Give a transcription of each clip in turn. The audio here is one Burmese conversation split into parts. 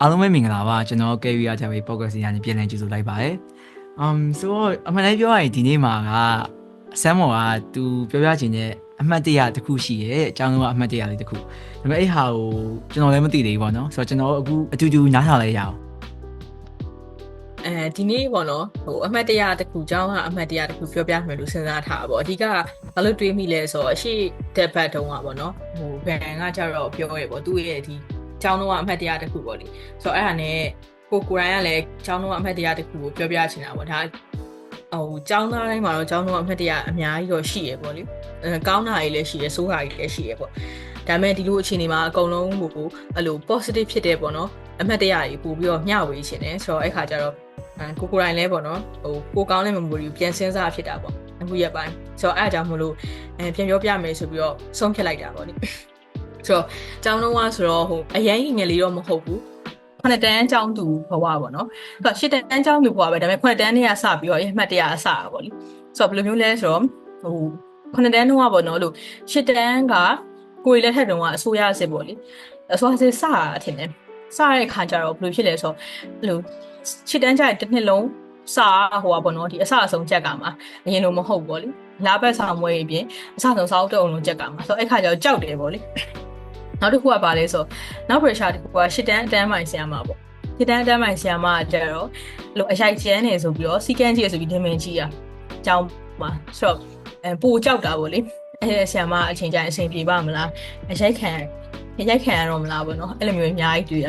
အားလုံးပဲမင်္ဂလာပါကျွန်တော် Carry ရကြပဲ podcast ရနေပြန်လည်ကြိုဆိုလိုက်ပါတယ်။ um ဆိုတော့အမှန်တမ်းပြောရရင်ဒီနေ့မှာကအဆမ်းမော်ကသူပြောပြချင်တဲ့အမှတ်တရတစ်ခုရှိရဲ့အကြောင်းလုံးကအမှတ်တရလေးတစ်ခု။ဒါပေမဲ့အဲ့ဟာကိုကျွန်တော်လည်းမသိသေးဘူးပေါ့နော်။ဆိုတော့ကျွန်တော်အခုအတူတူနားထောင်လိုက်ရအောင်အဲဒီနေ့ပေါ့နော်ဟိုအမှတ်တရတစ်ခုကျောင်းကအမှတ်တရတစ်ခုပြောပြမယ်လို့စဉ်းစားထားတာပေါ့အဓိကဘာလို့တွေးမိလဲဆိုတော့အရှိတက်ဘတ်တုံးကပေါ့နော်ဟိုဘန်ကကြတော့ပြောရဲပေါ့သူ့ရဲ့ဒီ ကျောင်းတော့အမှတ်တရတစ်ခုပေါ့လေဆိုတော့အဲ့ဒါနဲ့ကိုကိုရိုင်းကလည်းကျောင်းတော့အမှတ်တရတစ်ခုကိုပြောပြချင်တာပေါ့ဒါဟိုကျောင်းသားတိုင်းမှာတော့ကျောင်းတော့အမှတ်တရအများကြီးတော့ရှိရပေါ့လေအဲကောင်းတာကြီးလည်းရှိရဆိုးတာကြီးလည်းရှိရပေါ့ဒါပေမဲ့ဒီလိုအခြေအနေမှာအကုန်လုံးကိုအဲ့လို positive ဖြစ်တဲ့ပေါ့နော်အမှတ်တရကြီးပို့ပြီးတော့မျှဝေခြင်းတယ်ဆိုတော့အဲ့ခါကျတော့အဲကိုကိုရိုင်းလဲပေါ့နော်ဟိုကိုကောင်းတဲ့ memory ကိုပြန်စဉ်းစားဖြစ်တာပေါ့အခုရက်ပိုင်းဆိုတော့အဲ့အကြောင်းမလို့အဲပြန်ပြောပြမယ်ဆိုပြီးတော့ဆုံးဖြတ်လိုက်တာပေါ့နိ ဆိုတော့ကျောင်းလုံးကဆိုတော့ဟိုအရင်ငယ်လေးတော့မဟုတ်ဘူးခုနှစ်တန်းကျောင်းသူဘဝပေါ့နော်ဆိုတော့ရှစ်တန်းကျောင်းသူဘဝပဲဒါပေမဲ့ခုနှစ်တန်းနဲ့ကစပြီးတော့အမှတ်တရအစတာပေါ့လေဆိုတော့ဘယ်လိုမျိုးလဲဆိုတော့ဟိုခုနှစ်တန်းတုန်းကပေါ့နော်လို့ရှစ်တန်းကကိုရီလက်ထက်တုန်းကအစိုးရစစ်ပေါ့လေအစိုးရစစ်စတာအထင်တယ်စတဲ့ခါကျတော့ဘယ်လိုဖြစ်လဲဆိုတော့အဲ့လိုချစ်တန်းကြတဲ့တစ်နှစ်လုံးစာဟိုပါဘောနော်ဒီအစအဆုံးချက်ကမှာအရင်လိုမဟုတ်ဘောလေလာဘက်ဆောင်မွေးအပြင်အစဆုံးစာအုပ်တုံးလုံးချက်ကမှာဆိုတော့အဲ့ခါကျတော့ကြောက်တယ်ဘောလေ နောက်တစ်ခုကပါလဲဆိုနောက် pressure တစ်ခုကရှစ်တန်းအတန်းမိုင်ဆရာမပေါ့ရှစ်တန်းအတန်းမိုင်ဆရာမကကျတော့လို့အရိုက်ကျန်းနေဆိုပြီးတော့စီကန်းကြီးဆိုပြီးဒင်းမင်းကြီးอ่ะအကြောင်းမှာဆိုတော့အဲပိုကြောက်တာပေါ့လေအဲဆရာမအချိန်ကျရင်အချိန်ပြေပါမလားအရိုက်ခံရိုက်ခံရတော့မလားပေါ့နော်အဲ့လိုမျိုးအများကြီးတွေ့ရ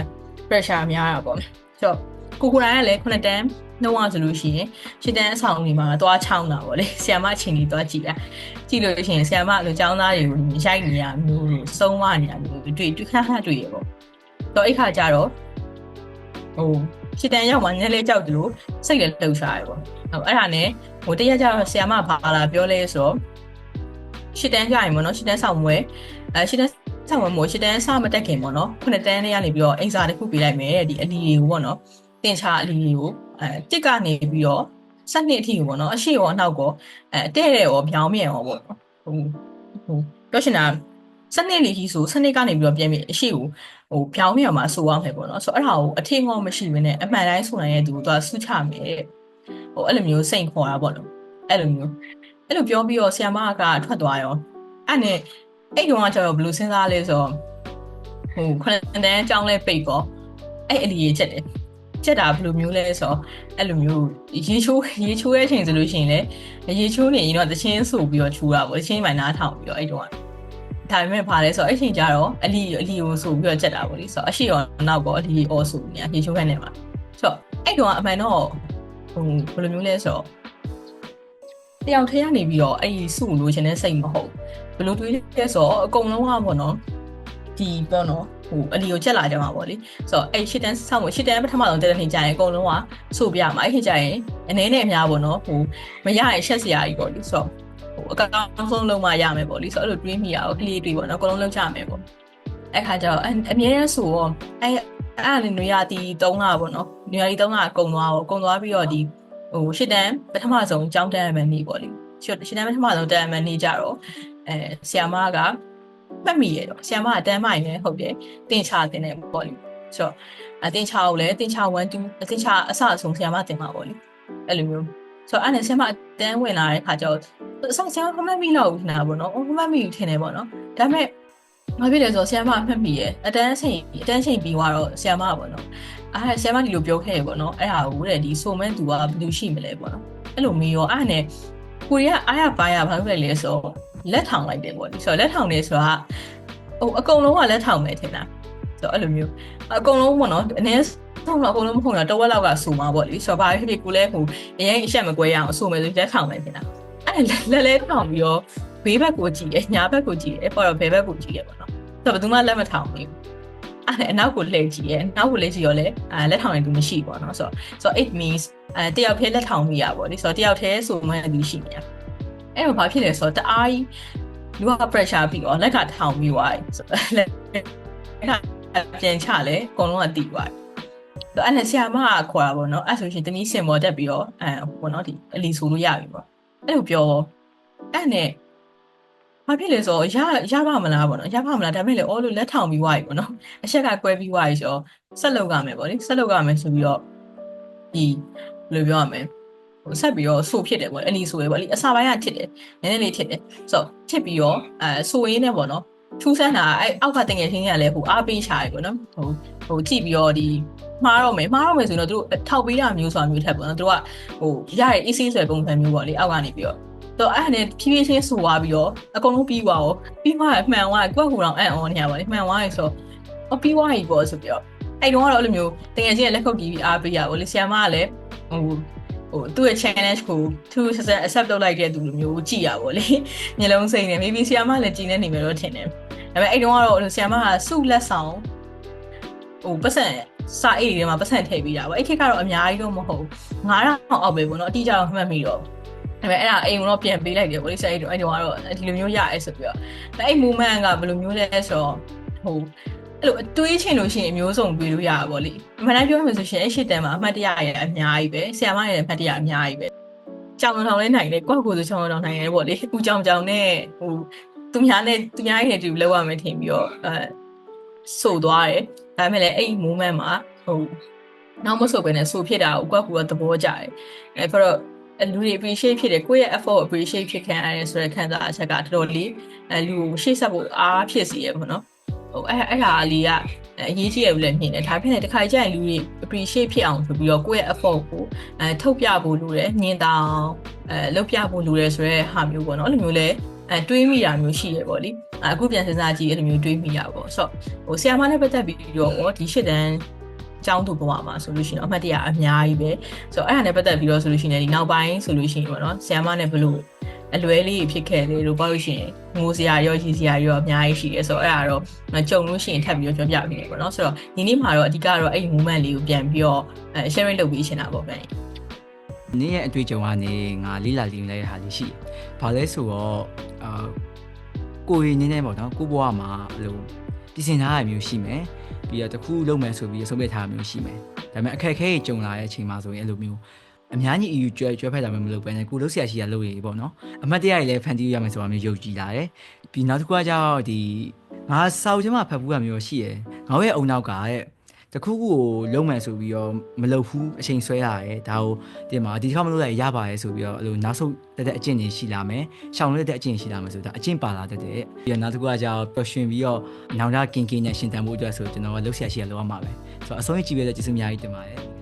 pressure များတာပေါ့ဆိုတော့ကိုကိုရိုင်းကလည်းခုနှစ်တန်း နှုံးအောင်ဆိုလို့ရှိရင်ရှစ်တန်းအဆောင်ဒီမှာသွားချောင်းတာပေါ့လေဆီယမအချိန်ကြီးသွားကြည့်တာကြည့်လို့ရှိရင်ဆီယမလိုចောင်းသားတွေကိုရိုက်နေရမျိုးစုံးဝနေရမျိုးတွေ့တွေ့ခါခါတွေ့ရပေါ့တော့အဲ့ခါကျတော့ဟိုရှစ်တန်းရောက်မှနည်းနည်းကြောက်တယ်လို့စိတ်လည်းလှုပ်ရှားရပေါ့ဟိုအဲ့ဒါနဲ့ဟိုတရက်ကျတော့ဆီယမဘာလာပြောလဲဆိုတော့ရှစ်တန်းကြရင်ပေါ့နော်ရှစ်တန်းဆောင်မွဲအဲရှစ်တန်းဆောင်မွဲမို့ရှစ်တန်းစမတက်ခင်ပေါ့နော်ခုနှစ်တန်းလေးကနေပြီးတော့အိမ်စာတစ်ခုပေးလိုက်မယ်ဒီအလီတွေကိုပေါ့နော်တင်ချာအလီတွေကို အဲတစ်ကနေပြီးတော့စက်နှစ်အထိကိုပေါ့နော်အရှိရောအနောက်ကောအဲတဲ့တဲ့ရောပြောင်းမြန်ရောပေါ့နော်ဟိုဟိုပြောရှင်တာစနစ်လေးကြီးဆိုစနစ်ကနေပြီးတော့ပြန်ပြီးအရှိကိုဟိုပြောင်းမြန်မှာဆိုရမယ်ပေါ့နော်ဆိုတော့အဲ့ဒါကိုအထင်ငေါမရှိဘဲနဲ့အမှန်တိုင်းဆိုနိုင်တဲ့သူကိုသူကဆုချမယ်ဟိုအဲ့လိုမျိုးစိတ်ခေါ်တာပေါ့နော်အဲ့လိုမျိုးအဲ့လိုပြောပြီးတော့ဆီယမကထွက်သွားရောအဲ့နဲ့အဲ့တုန်းကကျတော့ဘယ်လိုစဉ်းစားလဲဆိုတော့ဟိုခဏတန်းအကြောင်းလဲပိတ်ပေါ့အဲ့အလီရေးချက်တယ် ချက်တာဘယ်လိုမျိုးလဲဆိုတော့အဲ့လိုမျိုးရေချိုးရေချိုးရဲ့အချိန်ဆိုလို့ရှိရင်လည်းရေချိုးနေရင်တော့တချင်းဆိုပြီးတော့ချူတာပေါ့တချင်းမှနားထောင်ပြီးတော့အဲ့တုန်းကဒါပေမဲ့ပါလဲဆိုတော့အဲ့ချိန်ကျတော့အလီအလီကိုဆိုပြီးတော့ချက်တာပေါ့လေဆိုတော့အရှိရောနောက်ပေါ့အလီအော်ဆိုနေရေချိုးခိုင်းနေမှာဆိုတော့အဲ့တုန်းကအမှန်တော့ဟိုဘယ်လိုမျိုးလဲဆိုတော့တယောက်တည်းကနေပြီးတော့အဲ့ဒီစုလို့ခြင်းနဲ့စိတ်မဟုတ်ဘယ်လိုတွေးလဲဆိုတော့အကုန်လုံးကပေါ့နော်ဒီပေါ့နော် ဟိုအလီကိုချက်လာကြမှာပေါ့လေဆိုတော့အဲ့ရှစ်တန်းဆောက်ဖို့ရှစ်တန်းပထမဆုံးတက်တဲ့နေ့ကျရင်အကုန်လုံးကဆိုပြမှာအဲ့ဒီကျရင်အနေနဲ့အများပေါ့နော်ဟိုမရရင်ရှက်စရာကြီးပေါ့လေဆိုတော့ဟိုအကောင်းဆုံးလုံးမရမယ်ပေါ့လေဆိုတော့အဲ့လိုတွေးမိရအောင်ကလေးတွေပေါ့နော်အကုန်လုံးလုံးချမယ်ပေါ့အဲ့ခါကျတော့အမြဲတမ်းဆိုတော့အဲ့အဲ့အနေနွေရတီ3လပေါ့နော်နွေရတီ3လကုံသွားပေါ့ကုံသွားပြီးတော့ဒီဟိုရှစ်တန်းပထမဆုံးကြောင်းတန်းရမယ်နေ့ပေါ့လေရှစ်ရှစ်တန်းပထမဆုံးတန်းရမယ်နေ့ကြတော့အဲဆီယာမက မှတ်မိရတော့ဆီယာမကတန်းမိုင်လည်းဟုတ်တယ်တင်ချတင်တယ်ပေါ့လေဆိုတော့အတင်ချကိုလည်းတင်ချ1 2အတင်ချအစအဆုံးဆီယာမတင်မှာပေါ့လေအဲ့လိုမျိုးဆိုတော့အဲ့နဲ့ဆီယာမတန်းဝင်လာတဲ့ခါကျတော့အစဆီယာမမှတ်မိတော့ဘူးနာပေါ့နော်မှတ်မိထင်တယ်ပေါ့နော်ဒါပေမဲ့ဘာဖြစ်လဲဆိုတော့ဆီယာမမှတ်မိရဲ့အတန်းချိန်အတန်းချိန်ပြီးသွားတော့ဆီယာမပေါ့နော်အဲ့ဆီယာမဒီလိုပြောခဲ့ရပေါ့နော်အဲ့ဟာကိုတဲ့ဒီဆိုမဲသူကဘယ်သူရှိမလဲပေါ့နော်အဲ့လိုမေးရောအဲ့နဲ့ကိုရီးယားအားရပါရဘာလို့လဲလဲဆိုတော့ လက်ထောင်လိုက်တယ်ပေါ့ဒီဆိုတော့လက်ထောင်နေဆိုတာဟိုအကုန်လုံးကလက်ထောင်မယ်ထင်တာဆိုတော့အဲ့လိုမျိုးအကုန်လုံးပေါ့နော်အနည်းဆုံးတော့အကုန်လုံးမဟုတ်တော့တဝက်လောက်ကဆူမှာပေါ့လေဆိုတော့ဘာဖြစ်ဖြစ်ကိုလည်းဟိုအရင်အရှက်မကွဲရအောင်ဆူမယ်ဆိုလက်ထောင်မယ်ထင်တာအဲ့လက်လဲထောင်ပြီးတော့ဘေးဘက်ကိုကြည့်တယ်ညာဘက်ကိုကြည့်တယ်ပေါ်တော့ဘယ်ဘက်ကိုကြည့်ရပေါ့နော်ဆိုတော့ဘယ်သူမှလက်မထောင်ဘူးအဲ့အနောက်ကိုလှည့်ကြည့်ရဲအနောက်ကိုလှည့်ကြည့်ရောလေအဲလက်ထောင်နေသူမရှိပေါ့နော်ဆိုတော့ဆိုတော့ it means အဲတယောက်တည်းလက်ထောင်မိရပေါ့လေဆိုတော့တယောက်တည်းဆိုမှသူရှိနေရ အဲ့တော့ဘာဖြစ်လဲဆိုတော့တအားကြီးလူက pressure ပြီးတော့လက်ကထောင်ပြီးသွားပြီဆိုတော့လက်ကပြန်ချလဲအကုန်လုံးကတီးသွားပြီတော့အဲ့နဲ့ဆရာမကခေါ်တာပေါ့နော်အဲ့ဆိုရှင်တနည်းစင်ပေါ်တက်ပြီးတော့အဲပေါ့နော်ဒီအလီဆိုလို့ရပြီပေါ့အဲ့လိုပြောအဲ့နဲ့ဘဘာဖြစ်လဲဆိုတော့ရရပါမလားပေါ့နော်ရပါမလားဒါပေမဲ့လေအော်လို့လက်ထောင်ပြီးွားပြီပေါ့နော်အချက်ကကွဲပြီးွားပြီဆိုတော့ဆက်လုပ်ရမယ်ပေါ့လေဆက်လုပ်ရမယ်ဆိုပြီးတော့ဒီဘယ်လိုပြောရမလဲဟို ဆက်ပြီးတော့ဆိုဖြစ်တယ်ပေါ့အဲ့ဒီဆိုရပေါ့လေအစာပိုင်းကထစ်တယ်နည်းနည်းလေးထစ်တယ်ဆိုတော့ထစ်ပြီးတော့အဲဆိုရင်းနဲ့ပေါ့နော်ထူးဆန်းတာအဲ့အောက်ကတင်ငယ်ချင်းကလည်းဟိုအားပေးချာရပေါ့နော်ဟိုဟိုကြည့်ပြီးတော့ဒီမှားတော့မယ်မှားတော့မယ်ဆိုရင်တော့သူတို့ထောက်ပေးတာမျိုးဆိုတာမျိုးထက်ပေါ့နော်သူတို့ကဟိုရရဲ့ easy ဆိုတဲ့ပုံစံမျိုးပေါ့လေအောက်ကနေပြီးတော့တော့အဲ့ဒါနဲ့ဖြည်းဖြည်းချင်းဆိုသွားပြီးတော့အကုန်လုံးပြီးသွားရောပြီးသွားမှန်သွားကိုယ့်ကိုယ်တော့အံ့ဩနေရပါလေမှန်သွားပြီဆိုတော့အပြီးသွားပြီပေါ့ဆိုပြီးတော့အဲ့တော့ကတော့အဲ့လိုမျိုးတကယ်ချင်းလက်ခုပ်တီးပြီးအားပေးရပါလေဆီယမကလည်းဟို ဟိုသူ့ရဲ့ challenge ကိုသူဆက်ဆက် accept လုပ်လိုက်တဲ့သူလိုမျိုးကြည်ရပါလေမျိုးလုံးစိတ်နဲ့ maybe ဆီယမလည်းကြည်နေနေမယ်လို့ထင်တယ်ဒါပေမဲ့အဲ့တော့ကတော့ဆီယမကစုလက်ဆောင်ဟိုပတ်စံစာအိတ်တွေထဲမှာပတ်စံထည့်ပြီးတာပေါ့အဲ့ခေတ်ကတော့အများကြီးတော့မဟုတ်9000အောက်ပဲပေါ့နော်အတိအကျတော့မှတ်မိတော့ဒါပေမဲ့အဲ့ဒါအိမ်ကတော့ပြန်ပေးလိုက်တယ်ဗောလေဆက်အဲ့တော့အဲ့တော့ကတော့ဒီလိုမျိုးရရဲဆိုပြီးတော့ဒါအဲ့ movement ကဘယ်လိုမျိုးလဲဆိုတော့ဟို အဲ့လိုအတွေးချင်လို့ရှိရင်အမျိုးစုံတွေးလို့ရတာဗောလေအမှန်တမ်းပြောမှဆိုရှင်အဲ့ရှစ်တန်မှာအမှတ်တရရအများကြီးပဲဆရာမရဲ့အမှတ်တရအများကြီးပဲကြောင်တောင်လေးနိုင်တယ်ကိုယ့်ကိုယ်ဆိုကြောင်တောင်နိုင်တယ်ဗောလေဦးကြောင်ကြောင်နဲ့ဟိုသူများနဲ့သူများရဲ့တူလောက်ရမယ်ထင်ပြီးတော့အဲဆိုသွားတယ်ဒါပေမဲ့လည်းအဲ့ movement မှာဟိုနောက်မဆိုပဲနဲ့ဆိုဖြစ်တာကိုကိုယ့်ကိုယ်ကသဘောကျတယ်အဲဆိုတော့လူတွေ appreciate ဖြစ်တယ်ကိုယ့်ရဲ့ effort appreciate ဖြစ်ခံရတယ်ဆိုတဲ့ခံစားအချက်ကတော်တော်လေးအဲလူကိုရှေ့ဆက်ဖို့အားဖြစ်စီရပေါ့နော် ဟိုအဲ့အဲ့ဟာလေးကအရေးကြီးရလို့လည်းမြင်တယ်ဒါပေမဲ့တစ်ခါကျရင်လူတွေ appreciate ဖြစ်အောင်ဆိုပြီးတော့ကိုယ့်ရဲ့ effort ကိုအဲထုတ်ပြဖို့လိုတယ်ညင်တောင်အဲလုပ်ပြဖို့လိုတယ်ဆိုတဲ့ဟာမျိုးပေါ့နော်အဲ့လိုမျိုးလဲအဲတွေးမိတာမျိုးရှိရပေါ့လေအခုပြန်စဉ်းစားကြည့်အဲ့လိုမျိုးတွေးမိရပေါ့ဆိုတော့ဟိုဆရာမနဲ့ပတ်သက်ပြီးတော့ဒီရှစ်တန်းကျောင်းသူဘဝမှာဆိုလို့ရှိရင်အမှတ်တရအများကြီးပဲဆိုတော့အဲ့ဒါနဲ့ပတ်သက်ပြီးတော့ဆိုလို့ရှိရင်ဒီနောက်ပိုင်းဆိုလို့ရှိရင်ပေါ့နော်ဆီယမနဲ့ဘလို့ အလွဲလေးဖြစ်ခဲ့လေလို့ပြောလို့ရှိရင်ငိုစရာရောရီစရာရောအများကြီးရှိတယ်ဆိုတော့အဲ့ဒါတော့ကြုံလို့ရှိရင်ထပ်ပြီးတော့ပြောပြပေးတယ်ပေါ့နော်ဆိုတော့ဒီနေ့မှာတော့အဓိကတော့အဲ့ဒီ moment လေးကိုပြန်ပြီးတော့အဲ sharing လုပ်ပြီးရှင်းတာပေါ့ဗျာနင်းရဲ့အတွေ့အကြုံကနေငါလေးလာလင်းလိုက်တဲ့ဟာလေးရှိတယ်။ဘာလဲဆိုတော့အာကိုရင်းနေနေပေါ့နော်ကိုဘွားမှာအဲ့လိုပြင်ဆင်ထားရမျိုးရှိမယ်။ပြီးတော့တစ်ခုလုံးမယ်ဆိုပြီးဆုံးဖြတ်ထားမျိုးရှိမယ်။ဒါပေမဲ့အခက်အခဲကြီးကြုံလာတဲ့အချိန်မှာဆိုရင်အဲ့လိုမျိုး အများကြီးအယူကျွဲကျွဲဖက်တာမျိုးမလုပ်ဘဲနဲ့ကိုလုံးဆရာရှိရလုပ်ရည်ပေါ့နော်။အမတ်တရားကြီးလည်းဖန်တီးရမယ်ဆိုတာမျိုးယုံကြည်လာတယ်။ပြီးနောက်တစ်ခုကကျတော့ဒီငါစောက်ချင်မှဖတ်ဘူးကမျိုးရှိရယ်။ငါရဲ့အုံနောက်ကတဲ့တခုခုကိုလုံးမယ်ဆိုပြီးတော့မလုပ်ဘူးအချိန်ဆွဲရတယ်ဒါကိုတင်မှာဒီတစ်ခါမလုပ်လိုက်ရပါရဲ့ဆိုပြီးတော့အဲ့လိုနောက်ဆုံးတက်တဲ့အကျင့်တွေရှိလာမယ်ရှောင်လို့တဲ့အကျင့်ရှိလာမယ်ဆိုတာအကျင့်ပါလာတတ်တယ်ပြီးတော့နောက်တစ်ခုကကျတော့ပျော်ရွှင်ပြီးတော့နောင်တကင်ကင်နဲ့ရှင်တန်ဖို့အတွက်ဆိုကျွန်တော်ကလှုပ်ရှားရှိရလောက်ရမှာပဲဆိုတော့အဆုံးကြီးကြည့်ပြတဲ့ကျေးဇူးအများကြီးတင်ပါတယ်